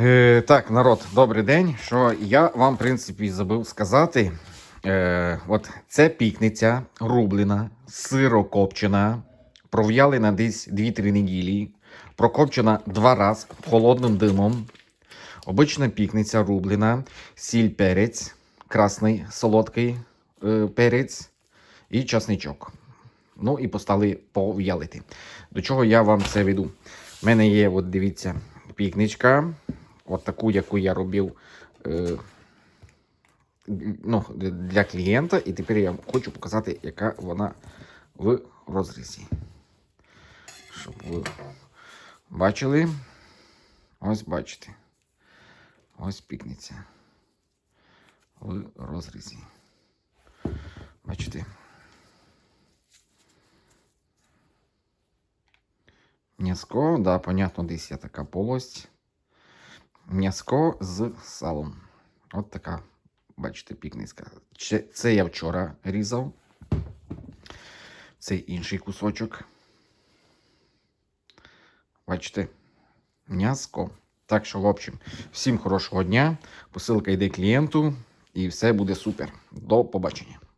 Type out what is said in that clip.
Е, так, народ, добрий день. Що я вам, в принципі, забув сказати. Е, от це пікниця рублена, сирокопчена, пров'ялена десь 2-3 неділі, прокопчена два рази холодним димом. Обична пікниця рублена, сіль перець, красний солодкий е, перець і часничок. Ну і постали пов'ялити. До чого я вам це веду? У мене є, от дивіться, пікничка, от таку, яку я робив е, ну, для клієнта. І тепер я хочу показати, яка вона в розрізі. Щоб ви бачили. Ось бачите. Ось пікниця. В розрізі. Бачите? М'язко, да, понятно, десь є така полость. М'язко з салом. От така, бачите, пікницька. Це, я вчора різав. Цей інший кусочок. Бачите, м'язко. Так що, в общем, всім хорошого дня. Посилка йде клієнту, і все буде супер. До побачення.